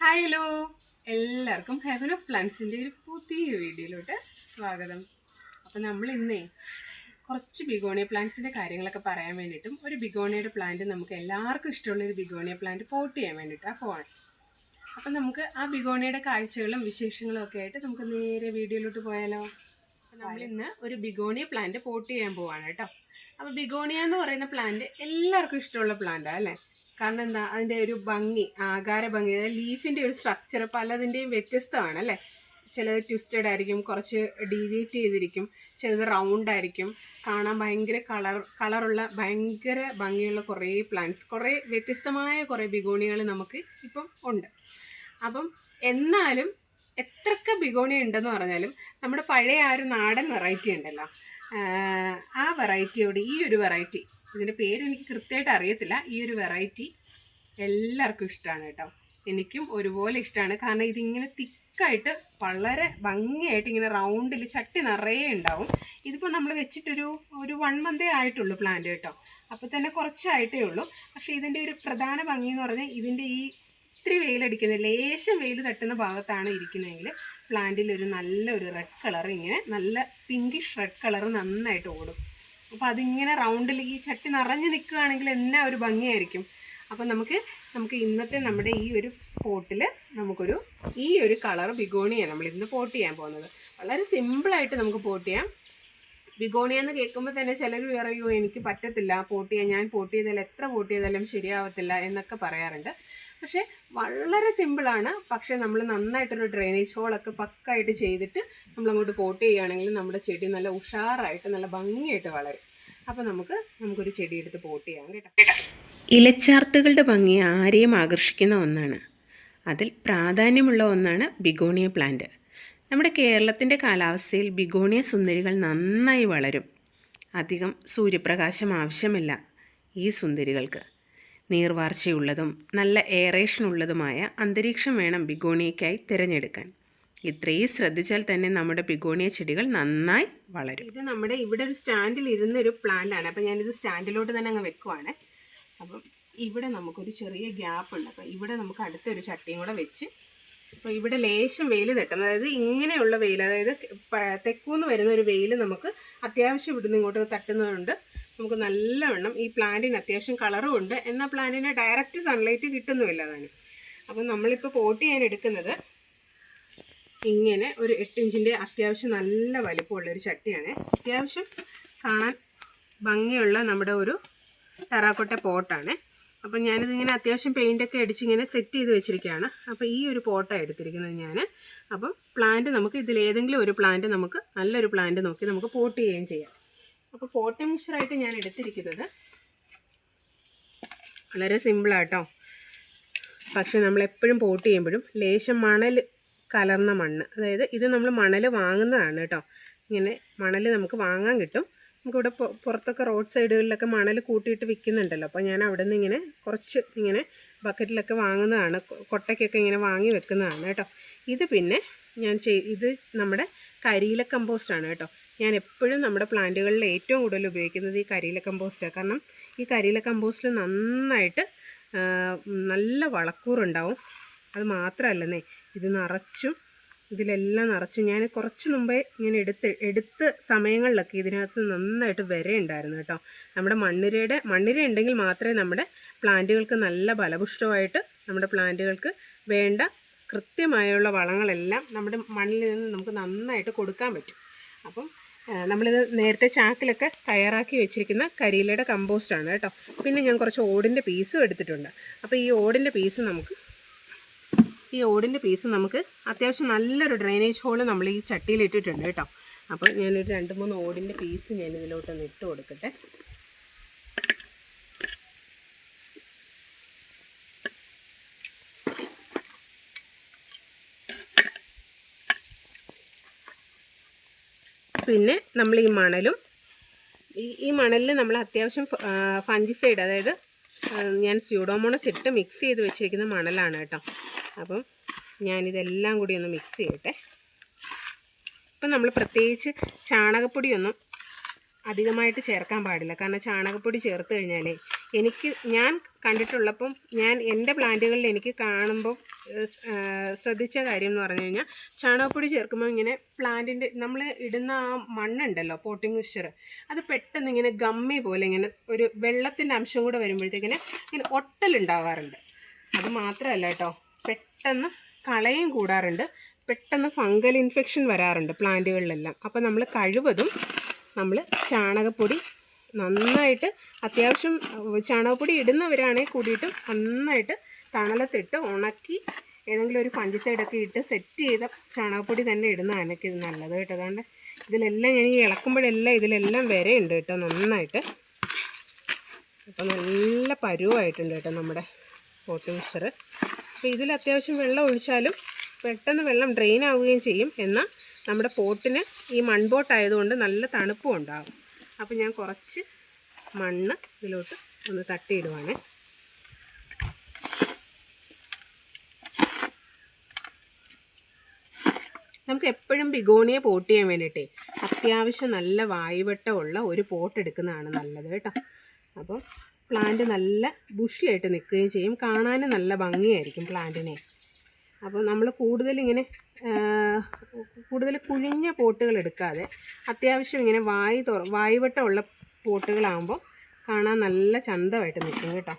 Hi hello എല്ലാവർക്കും heaven of ഫ്ലൻസിന്റെ ഒരു പുതിയ വീഡിയോയിലോട്ട് സ്വാഗതം. അപ്പോൾ നമ്മൾ ഇന്നേ കുറച്ച് ബിഗോണിയ പ്ലാന്റ്സിന്റെ കാര്യങ്ങളൊക്കെ പറയാൻ വേണ്ടിയിട്ടും ഒരു ബിഗോണിയയുടെ പ്ലാന്റ് നമുക്ക് എല്ലാവർക്കും ഇഷ്ടമുള്ള ഒരു ബിഗോണിയ പ്ലാന്റ് പോട്ട് ചെയ്യാൻ വേണ്ടിയിട്ടാണ് പോകണം അപ്പം നമുക്ക് ആ ബിഗോണിയയുടെ കാഴ്ചകളും വിശേഷങ്ങളും ഒക്കെ ആയിട്ട് നമുക്ക് നേരെ വീഡിയോയിലോട്ട് പോയാലോ? അപ്പം നമ്മൾ ഇന്ന് ഒരു ബിഗോണിയ പ്ലാന്റ് പോട്ട് ചെയ്യാൻ പോവാണ് കേട്ടോ. അപ്പോൾ ബിഗോണിയ എന്ന് പറയുന്ന പ്ലാന്റ് എല്ലാവർക്കും ഇഷ്ടമുള്ള പ്ലാന്റാണ് അല്ലേ? കാരണം എന്താ അതിന്റെ ഒരു ഭംഗി ആകാര ഭംഗി അതായത് ലീഫിന്റെ ഒരു സ്ട്രക്ചർ പലതിന്റെയും വ്യത്യസ്തമാണ് അല്ലേ? ചിലത് ട്വിസ്റ്റഡ് ആയിരിക്കും കുറച്ച് ഡീവിയേറ്റ് ചെയ്തിരിക്കും ചിലത് റൗണ്ട് ആയിരിക്കും. കാണാൻ ഭയങ്കര കളർ കളറുള്ള ഭയങ്കര ഭംഗിയുള്ള കുറേ പ്ലാന്റ്സ് കുറേ വ്യത്യസ്തമായ കുറേ ബിഗോണികൾ നമുക്ക് ഇപ്പം ഉണ്ട്. അപ്പം എന്നാലും എത്രക്ക ബിഗോണി ഉണ്ടെന്ന് പറഞ്ഞാലും നമ്മുടെ പഴയ ആ ഒരു നാടൻ വെറൈറ്റി ഉണ്ടല്ലോ ആ വെറൈറ്റിയോട് ഈ ഒരു വെറൈറ്റി ഇതിന്റെ പേര് എനിക്ക് കൃത്യമായിട്ട് അറിയത്തില്ല. ഈ ഒരു വെറൈറ്റി എല്ലാവർക്കും ഇഷ്ടമാണ് കേട്ടോ. എനിക്കും ഒരുപോലെ ഇഷ്ടമാണ് കാരണം ഇതിങ്ങനെ തിക്കായിട്ട് വളരെ ഭംഗിയായിട്ട് ഇങ്ങനെ റൗണ്ടിൽ ചട്ടി നിറയെ ഉണ്ടാവും. ഇതിപ്പോൾ നമ്മൾ വെച്ചിട്ടൊരു ഒരു വൺ മന്തേ ആയിട്ടുള്ളൂ പ്ലാന്റ് കേട്ടോ. അപ്പോൾ തന്നെ കുറച്ചായിട്ടേ ഉള്ളൂ. പക്ഷേ ഇതിന്റെ ഒരു പ്രധാന ഭംഗി എന്ന് പറഞ്ഞാൽ ഇതിന്റെ ഈ ഇത്തിരി വെയിലടിക്കുന്ന ലേശം വെയിൽ തട്ടുന്ന ഭാഗത്താണ് ഇരിക്കുന്നതെങ്കിൽ പ്ലാന്റിൽ ഒരു നല്ലൊരു റെഡ് കളർ ഇങ്ങനെ നല്ല പിങ്കിഷ് റെഡ് കളർ നന്നായിട്ട് ഓടും. അപ്പോൾ അതിങ്ങനെ റൗണ്ടിൽ ഈ ചട്ടി നിറഞ്ഞു നിൽക്കുകയാണെങ്കിൽ എന്നാ ഒരു ഭംഗിയായിരിക്കും. അപ്പോൾ നമുക്ക് നമുക്ക് ഇന്നത്തെ നമ്മുടെ ഈ ഒരു പോട്ടിൽ നമുക്കൊരു ഈ ഒരു കളർ ബിഗോണിയാണ് നമ്മൾ ഇന്ന് പോട്ട് ചെയ്യാൻ പോകുന്നത്. വളരെ സിമ്പിളായിട്ട് നമുക്ക് പോട്ട് ചെയ്യാം. ബിഗോണിയ എന്ന് കേൾക്കുമ്പോൾ തന്നെ ചിലർ പറയൂ എനിക്ക് പറ്റത്തില്ല. പോട്ട് ചെയ്യാൻ ഞാൻ പോട്ട് ചെയ്താൽ എത്ര പോട്ട് ചെയ്താലും ശരിയാവത്തില്ല എന്നൊക്കെ പറയാറുണ്ട്. പക്ഷേ വളരെ സിമ്പിളാണ് പക്ഷേ നമ്മൾ നന്നായിട്ടൊരു ഡ്രെയിനേജ് ഹോളൊക്കെ പക്കായിട്ട് ചെയ്തിട്ട് നമ്മളങ്ങോട്ട് പോട്ട് ചെയ്യുകയാണെങ്കിൽ നമ്മുടെ ചെടി നല്ല ഉഷാറായിട്ട് നല്ല ഭംഗിയായിട്ട് വളരും. അപ്പോൾ നമുക്ക് നമുക്കൊരു ചെടി എടുത്ത് പോട്ട് ചെയ്യാം കേട്ടോ. ഇലച്ചാർത്തുകളുടെ ഭംഗി ആരെയും ആകർഷിക്കുന്ന ഒന്നാണ്. അതിൽ പ്രാധാന്യമുള്ള ഒന്നാണ് ബിഗോണിയ പ്ലാന്റ്. നമ്മുടെ കേരളത്തിന്റെ കാലാവസ്ഥയിൽ ബിഗോണിയ സുന്ദരികൾ നന്നായി വളരും. അധികം സൂര്യപ്രകാശം ആവശ്യമില്ല ഈ സുന്ദരികൾക്ക്. നീർവാർച്ചയുള്ളതും നല്ല എയറേഷൻ ഉള്ളതുമായ അന്തരീക്ഷം വേണം ബിഗോണിയയ്ക്കായി തിരഞ്ഞെടുക്കാൻ. ഇത്രയും ശ്രദ്ധിച്ചാൽ തന്നെ നമ്മുടെ ബിഗോണിയ ചെടികൾ നന്നായി വളരും. ഇത് നമ്മുടെ ഇവിടെ ഒരു സ്റ്റാൻഡിൽ ഇരുന്നൊരു പ്ലാന്റ് ആണ് അപ്പം ഞാനിത് സ്റ്റാൻഡിലോട്ട് തന്നെ അങ്ങ് വെക്കുവാണ്. അപ്പം ഇവിടെ നമുക്കൊരു ചെറിയ ഗ്യാപ്പ് ഉണ്ട് അപ്പം ഇവിടെ നമുക്ക് അടുത്തൊരു ചട്ടിയും കൂടെ വെച്ച് അപ്പോൾ ഇവിടെ ലേശം വെയിൽ തട്ടണം അതായത് ഇങ്ങനെയുള്ള വെയിൽ അതായത് തെക്കൂന്ന് വരുന്ന ഒരു വെയിൽ നമുക്ക് അത്യാവശ്യം ഇവിടുന്ന് ഇങ്ങോട്ട് തട്ടുന്നതുകൊണ്ട് നമുക്ക് നല്ലവണ്ണം ഈ പ്ലാന്റിന് അത്യാവശ്യം കളറും ഉണ്ട്. എന്നാൽ പ്ലാന്റിന് ഡയറക്റ്റ് സൺലൈറ്റ് കിട്ടുന്നുമില്ല അതാണ്. അപ്പം നമ്മളിപ്പോൾ പോട്ട് ചെയ്യാൻ എടുക്കുന്നത് ഇങ്ങനെ ഒരു എട്ട് ഇഞ്ചിന്റെ അത്യാവശ്യം നല്ല വലിപ്പമുള്ളൊരു ചട്ടിയാണ്. അത്യാവശ്യം കാണാൻ ഭംഗിയുള്ള നമ്മുടെ ഒരു ടെറാക്കോട്ട പോട്ടാണ് അപ്പം ഞാനിതിങ്ങനെ അത്യാവശ്യം പെയിന്റൊക്കെ അടിച്ചിങ്ങനെ സെറ്റ് ചെയ്ത് വെച്ചിരിക്കുകയാണ്. അപ്പോൾ ഈ ഒരു പോട്ടാണ് എടുത്തിരിക്കുന്നത് ഞാൻ അപ്പം പ്ലാന്റ് നമുക്ക് ഇതിലേതെങ്കിലും ഒരു പ്ലാന്റ് നമുക്ക് നല്ലൊരു പ്ലാന്റ് നോക്കി നമുക്ക് പോട്ട് ചെയ്യുകയും ചെയ്യാം. അപ്പോൾ പോട്ട് മിക്സറായിട്ട് ഞാൻ എടുത്തിരിക്കുന്നത്. വളരെ സിമ്പിളാട്ടോ പക്ഷെ നമ്മൾ എപ്പോഴും പോട്ട് ചെയ്യുമ്പോഴും ലേശം മണൽ കലർന്ന മണ്ണ്. അതായത് ഇത് നമ്മൾ മണൽ വാങ്ങുന്നതാണ് കേട്ടോ. ഇങ്ങനെ മണൽ നമുക്ക് വാങ്ങാൻ കിട്ടും. നമുക്കിവിടെ പുറത്തൊക്കെ റോഡ് സൈഡുകളിലൊക്കെ മണൽ കൂട്ടിയിട്ട് വിൽക്കുന്നുണ്ടല്ലോ. അപ്പോൾ ഞാൻ അവിടെ നിന്ന് ഇങ്ങനെ കുറച്ച് ഇങ്ങനെ ബക്കറ്റിലൊക്കെ വാങ്ങുന്നതാണ്. കൊട്ടയ്ക്കൊക്കെ ഇങ്ങനെ വാങ്ങി വെക്കുന്നതാണ് കേട്ടോ. ഇത് പിന്നെ ഞാൻ ചെയ് ഇത് നമ്മുടെ കരിയില കമ്പോസ്റ്റാണ് കേട്ടോ. ഞാൻ എപ്പോഴും നമ്മുടെ പ്ലാന്റുകളിൽ ഏറ്റവും കൂടുതൽ ഉപയോഗിക്കുന്നത് ഈ കരിയില കമ്പോസ്റ്റാണ് കാരണം ഈ കരിയില കമ്പോസ്റ്റിൽ നന്നായിട്ട് നല്ല വളക്കൂറുണ്ടാവും. അത് മാത്രമല്ലെന്നേ ഇത് നിറച്ചും ഇതിലെല്ലാം നിറച്ചും ഞാൻ കുറച്ച് മുമ്പേ ഇങ്ങനെ എടുത്ത് എടുത്ത സമയങ്ങളിലൊക്കെ ഇതിനകത്ത് നന്നായിട്ട് വരയുണ്ടായിരുന്നു കേട്ടോ. നമ്മുടെ മണ്ണിരയുടെ മണ്ണിര ഉണ്ടെങ്കിൽ മാത്രമേ നമ്മുടെ പ്ലാന്റുകൾക്ക് നല്ല ഫലപുഷ്ടമായിട്ട് നമ്മുടെ പ്ലാന്റുകൾക്ക് വേണ്ട കൃത്യമായുള്ള വളങ്ങളെല്ലാം നമ്മുടെ മണ്ണിൽ നിന്ന് നമുക്ക് നന്നായിട്ട് കൊടുക്കാൻ പറ്റും. അപ്പം നമ്മളിത് നേരത്തെ ചാക്കിലൊക്കെ തയ്യാറാക്കി വെച്ചിരിക്കുന്ന കരിയിലയുടെ കമ്പോസ്റ്റാണ് കേട്ടോ. പിന്നെ ഞാൻ കുറച്ച് ഓടിന്റെ പീസും എടുത്തിട്ടുണ്ട്. അപ്പോൾ ഈ ഓടിന്റെ പീസ് നമുക്ക് ഈ ഓടിന്റെ പീസ് നമുക്ക് അത്യാവശ്യം നല്ലൊരു ഡ്രെയിനേജ് ഹോൾ നമ്മൾ ഈ ചട്ടിയിൽ ഇട്ടിട്ടുണ്ട് കേട്ടോ. അപ്പോൾ ഞാനൊരു രണ്ട് മൂന്ന് ഓടിന്റെ പീസ് ഞാൻ ഇതിലോട്ടൊന്ന് ഇട്ട് കൊടുക്കട്ടെ. പിന്നെ നമ്മൾ ഈ മണലും ഈ മണലിൽ നമ്മൾ അത്യാവശ്യം ഫഞ്ചിസൈഡ് അതായത് ഞാൻ സ്യൂഡോമോണസ് ഇട്ട് മിക്സ് ചെയ്ത് വെച്ചിരിക്കുന്ന മണലാണ് കേട്ടോ. അപ്പം ഞാനിതെല്ലാം കൂടി ഒന്ന് മിക്സ് ചെയ്യട്ടെ. ഇപ്പം നമ്മൾ പ്രത്യേകിച്ച് ചാണകപ്പൊടിയൊന്നും അധികമായിട്ട് ചേർക്കാൻ പാടില്ല. കാരണം ചാണകപ്പൊടി ചേർത്ത് കഴിഞ്ഞാൽ എനിക്ക് ഞാൻ കണ്ടിട്ടുള്ളപ്പം ഞാൻ എന്റെ പ്ലാന്റുകളിൽ എനിക്ക് കാണുമ്പോൾ ശ്രദ്ധിച്ച കാര്യം എന്ന് പറഞ്ഞു കഴിഞ്ഞാൽ ചാണകപ്പൊടി ചേർക്കുമ്പോൾ ഇങ്ങനെ പ്ലാന്റിന്റെ നമ്മൾ ഇടുന്ന ആ മണ്ണുണ്ടല്ലോ പോട്ടിംഗ് മിക്സ്ചർ അത് പെട്ടെന്ന് ഇങ്ങനെ ഗമ്മി പോലെ ഇങ്ങനെ ഒരു വെള്ളത്തിന്റെ അംശം കൂടെ വരുമ്പോഴത്തേക്കിന് ഇങ്ങനെ ഒട്ടലുണ്ടാവാറുണ്ട്. അത് മാത്രമല്ല കേട്ടോ പെട്ടെന്ന് കളയും കൂടാറുണ്ട്. പെട്ടെന്ന് ഫംഗൽ ഇൻഫെക്ഷൻ വരാറുണ്ട് പ്ലാന്റുകളിലെല്ലാം. അപ്പോൾ നമ്മൾ കഴിവതും നമ്മൾ ചാണകപ്പൊടി നന്നായിട്ട് അത്യാവശ്യം ചാണകപ്പൊടി ഇടുന്നവരാണെങ്കിൽ കൂടിയിട്ടും നന്നായിട്ട് തണലത്തിട്ട് ഉണക്കി ഏതെങ്കിലും ഒരു പഞ്ചസൈഡൊക്കെ ഇട്ട് സെറ്റ് ചെയ്ത ചാണകപ്പൊടി തന്നെ ഇടുന്നതാണ് എനിക്ക് ഇത് നല്ലത് കേട്ടോ. അതുകൊണ്ട് ഇതിലെല്ലാം ഞാൻ ഈ ഇളക്കുമ്പോഴെല്ലാം ഇതിലെല്ലാം വരെയുണ്ട് കേട്ടോ നന്നായിട്ട്. അപ്പോൾ നല്ല പരുവായിട്ടുണ്ട് കേട്ടോ നമ്മുടെ പോട്ട് മിക്സർ അപ്പോൾ ഇതിൽ അത്യാവശ്യം വെള്ളം ഒഴിച്ചാലും പെട്ടെന്ന് വെള്ളം ഡ്രെയിൻ ആവുകയും ചെയ്യും. എന്നാൽ നമ്മുടെ പോട്ടിന് ഈ മൺപോട്ടായതുകൊണ്ട് നല്ല തണുപ്പും ഉണ്ടാകും അപ്പോൾ ഞാൻ കുറച്ച് മണ്ണ് ഇതിലോട്ട് ഒന്ന് തട്ടിയിടുവാണേ. നമുക്ക് എപ്പോഴും ബിഗോണിയെ പോട്ട് ചെയ്യാൻ വേണ്ടിയിട്ടേ അത്യാവശ്യം നല്ല വായുവട്ടമുള്ള ഒരു പോട്ട് എടുക്കുന്നതാണ് നല്ലത് കേട്ടോ. അപ്പോൾ പ്ലാന്റ് നല്ല ബുഷിയായിട്ട് നിൽക്കുകയും ചെയ്യും. കാണാനും നല്ല ഭംഗിയായിരിക്കും പ്ലാന്റിനെ അപ്പോൾ നമ്മൾ കൂടുതൽ ഇങ്ങനെ കൂടുതൽ കുഴിഞ്ഞ പോട്ടുകൾ എടുക്കാതെ അത്യാവശ്യം ഇങ്ങനെ വായി തുറ വായുവട്ടമുള്ള പോട്ടുകളാകുമ്പോൾ കാണാൻ നല്ല ചന്തമായിട്ട് നിൽക്കും കേട്ടോ.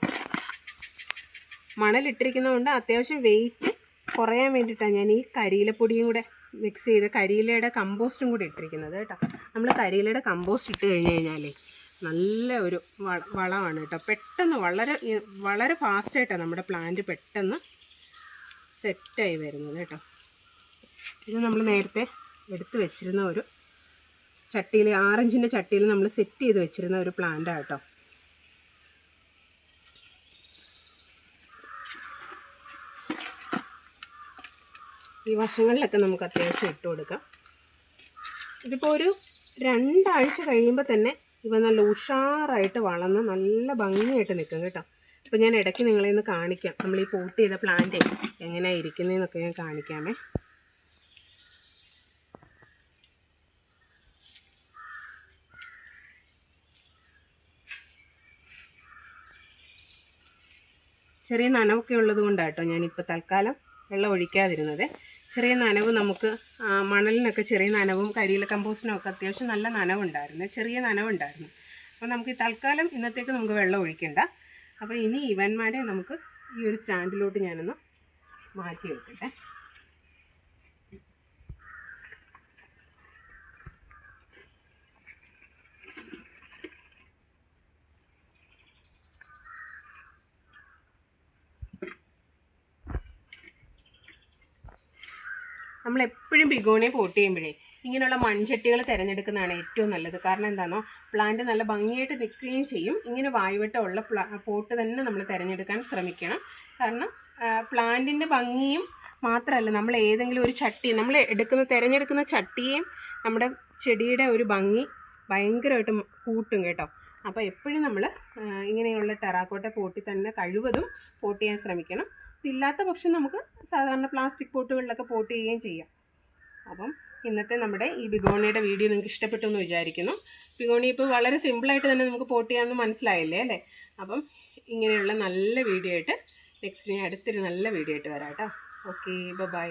മണലിട്ടിരിക്കുന്നതുകൊണ്ട് അത്യാവശ്യം വെയിറ്റ് കുറയാൻ വേണ്ടിയിട്ടാണ് ഞാൻ ഈ കരിയിലപ്പൊടിയും കൂടെ മിക്സ് ചെയ്ത് കരിയിലയുടെ കമ്പോസ്റ്റും കൂടി ഇട്ടിരിക്കുന്നത് കേട്ടോ. നമ്മൾ കരിയിലയുടെ കമ്പോസ്റ്റ് ഇട്ട് കഴിഞ്ഞ് കഴിഞ്ഞാലേ നല്ല ഒരു വളമാണ് കേട്ടോ. പെട്ടെന്ന് വളരെ വളരെ ഫാസ്റ്റായിട്ടാണ് നമ്മുടെ പ്ലാന്റ് പെട്ടെന്ന് സെറ്റായി വരുന്നത് കേട്ടോ. ഇത് നമ്മൾ നേരത്തെ എടുത്ത് വെച്ചിരുന്ന ഒരു ചട്ടിയിൽ ആറഞ്ചിന്റെ ചട്ടിയിൽ നമ്മൾ സെറ്റ് ചെയ്ത് വെച്ചിരുന്ന ഒരു പ്ലാന്റാണ് കേട്ടോ ഈ വശങ്ങളിലൊക്കെ നമുക്ക് അത്യാവശ്യം ഇട്ട് കൊടുക്കാം. ഇതിപ്പോൾ ഒരു രണ്ടാഴ്ച കഴിയുമ്പോൾ തന്നെ ഇവ നല്ല ഉഷാറായിട്ട് വളർന്ന് നല്ല ഭംഗിയായിട്ട് നിൽക്കും കേട്ടോ. അപ്പോൾ ഞാൻ ഇടയ്ക്ക് നിങ്ങളെ ഒന്ന് കാണിക്കാം. നമ്മൾ ഈ പോട്ട് ചെയ്ത പ്ലാന്റ് എങ്ങനെയാണ് ഇരിക്കുന്നതെന്നൊക്കെ ഞാൻ കാണിക്കാമേ. ചെറിയ നനവൊക്കെ ഉള്ളത് കൊണ്ടാണ് കേട്ടോ ഞാനിപ്പോൾ തൽക്കാലം വെള്ളം ഒഴിക്കാതിരുന്നത്. ചെറിയ നനവ് നമുക്ക് മണലിനൊക്കെ ചെറിയ നനവും കരിയില കമ്പോസ്റ്റിനും ഒക്കെ അത്യാവശ്യം നല്ല നനവുണ്ടായിരുന്നു ചെറിയ നനവുണ്ടായിരുന്നു. അപ്പോൾ നമുക്ക് തൽക്കാലം ഇന്നത്തേക്ക് നമുക്ക് വെള്ളം ഒഴിക്കണ്ട. അപ്പോൾ ഇനി ഇവന്മാരെ നമുക്ക് ഈ ഒരു സ്റ്റാൻഡിലോട്ട് ഞാനൊന്ന് മാറ്റി വെക്കട്ടെ. നമ്മൾ എപ്പോഴും ബിഗോണിയെ പോട്ട് ചെയ്യുമ്പോഴേ ഇങ്ങനെയുള്ള മൺചട്ടികൾ തിരഞ്ഞെടുക്കുന്നതാണ് ഏറ്റവും നല്ലത്. കാരണം എന്താണോ പ്ലാന്റ് നല്ല ഭംഗിയായിട്ട് നിൽക്കുകയും ചെയ്യും. ഇങ്ങനെ വായുവട്ടമുള്ള പ്ലാ പോട്ട് തന്നെ നമ്മൾ തിരഞ്ഞെടുക്കാൻ ശ്രമിക്കണം. കാരണം പ്ലാന്റിന്റെ ഭംഗിയും മാത്രമല്ല നമ്മൾ ഏതെങ്കിലും ഒരു ചട്ടി നമ്മൾ എടുക്കുന്ന തിരഞ്ഞെടുക്കുന്ന ചട്ടിയും നമ്മുടെ ചെടിയുടെ ഒരു ഭംഗി ഭയങ്കരമായിട്ട് കൂട്ടും കേട്ടോ. അപ്പോൾ എപ്പോഴും നമ്മൾ ഇങ്ങനെയുള്ള ടെറാക്കോട്ട പോട്ടി തന്നെ കഴിവതും പോട്ട് ചെയ്യാൻ ശ്രമിക്കണം. ഇല്ലാത്ത പക്ഷം നമുക്ക് സാധാരണ പ്ലാസ്റ്റിക് പോട്ടുകളിലൊക്കെ പോട്ട് ചെയ്യുകയും ചെയ്യാം. അപ്പം ഇന്നത്തെ നമ്മുടെ ഈ ബിഗോണിയുടെ വീഡിയോ നിങ്ങൾക്ക് ഇഷ്ടപ്പെട്ടു എന്ന് വിചാരിക്കുന്നു. ബിഗോണി ഇപ്പോൾ വളരെ സിമ്പിളായിട്ട് തന്നെ നമുക്ക് പോട്ട് ചെയ്യാമെന്ന് മനസ്സിലായില്ലേ അല്ലേ? അപ്പം ഇങ്ങനെയുള്ള നല്ല വീഡിയോ ആയിട്ട് നെക്സ്റ്റ് ഞാൻ അടുത്തൊരു നല്ല വീഡിയോ ആയിട്ട് വരാം കേട്ടോ. Okay bye